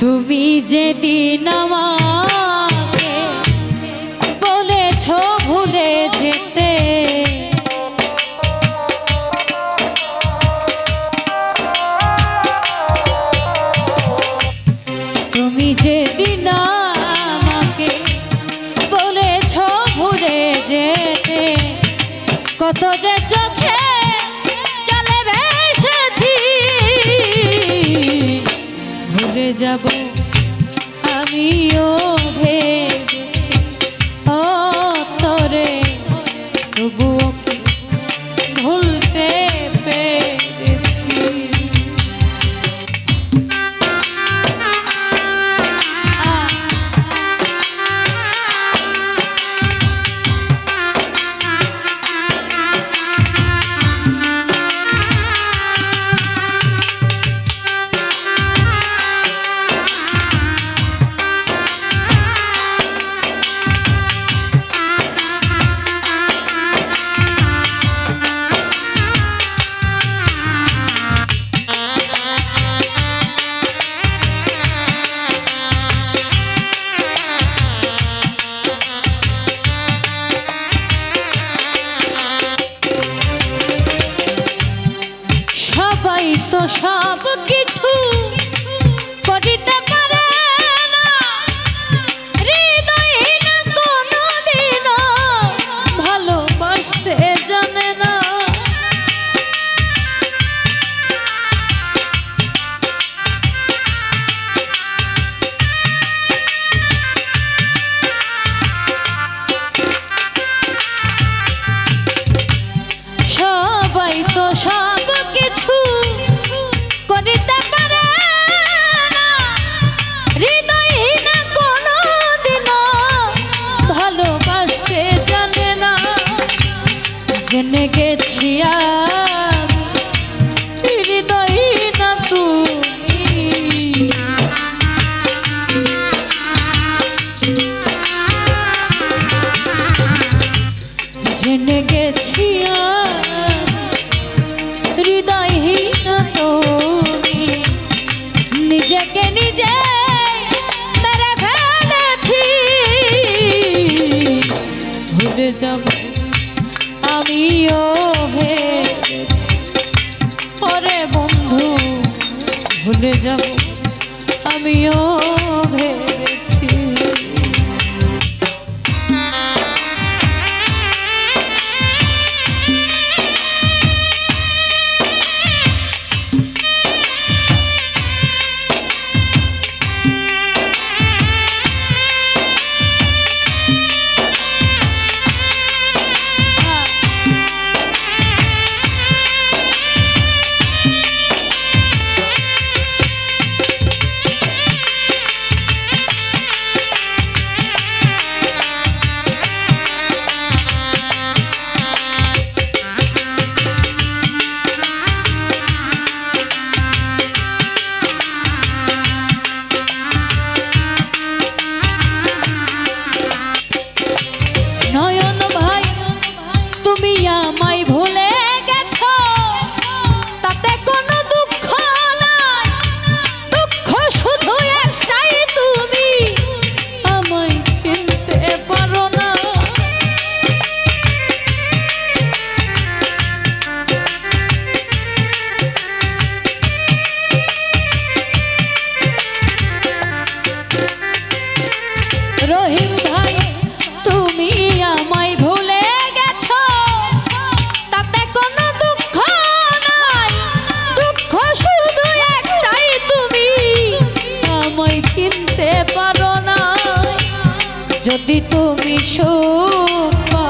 তুমি যেদিন আমার যাব আমি ভুলে যাব। যদি তুমি শোকা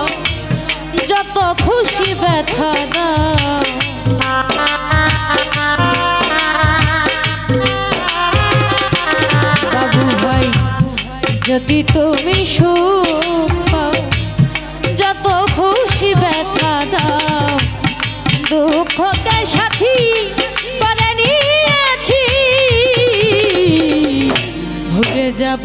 যত খুশি ব্যথা দাও। বাবু ভাই, যদি তুমি শোকা যত খুশি ব্যথা দাও। দুঃখকে সাথী করে নিয়েছি। ভুলে যাব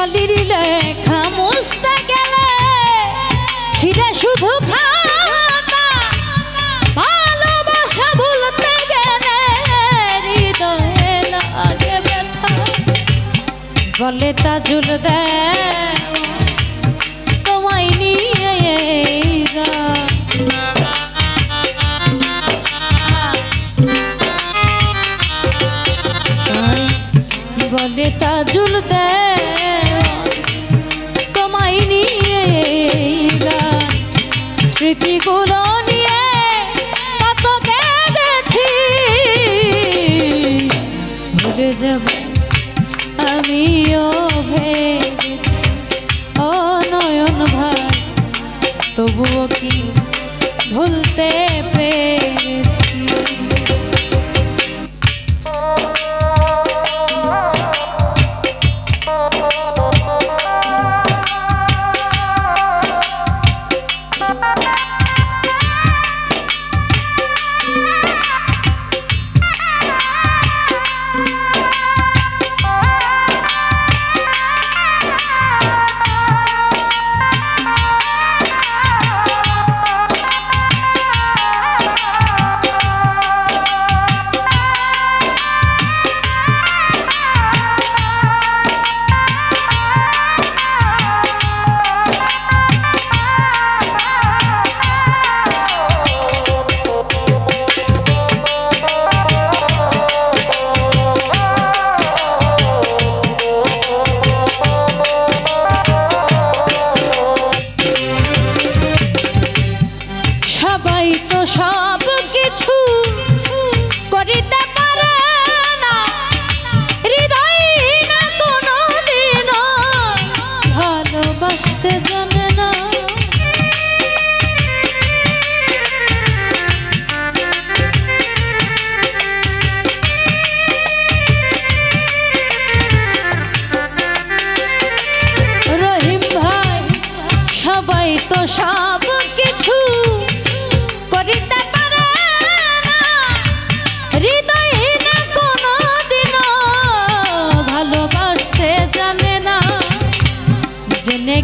কালির লেখা মুছতে গেলে ছিঁড়ে শুধু খাতা। ভালোবাসা ভুলতে গেলে হৃদয়ে লাগে ব্যথা। বলে তাজুল দেয় ভুলে যাব। আমিও ভেঙেছি ও নয়ন ভাই তবুও কি ভুলতে পেরেছি?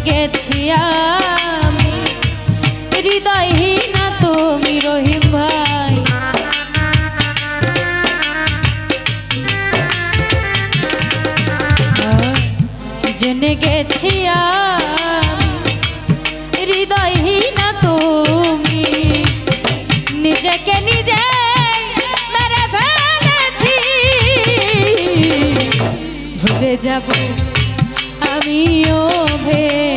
গেছি আমি। হৃদয়হীন তুমি রহিম ভাই। জেনে গেছি আমি। হৃদয়হীন তুমি। নিজেকে নিজে ভুলে যাব আমিও ও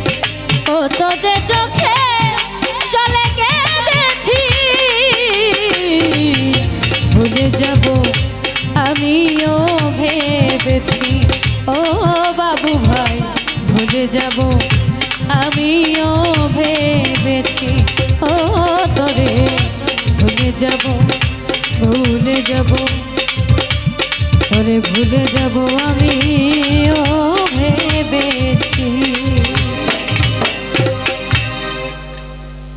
ভুলে যাব আমিও ভেবেছি। ও বাবু ভাই, ভুলে যাব আমিও ভেবেছি। ও তোরে, ভুলে যাব ভুলে যাব। ওরে ভুলে যাব আমিও ভেবেছি।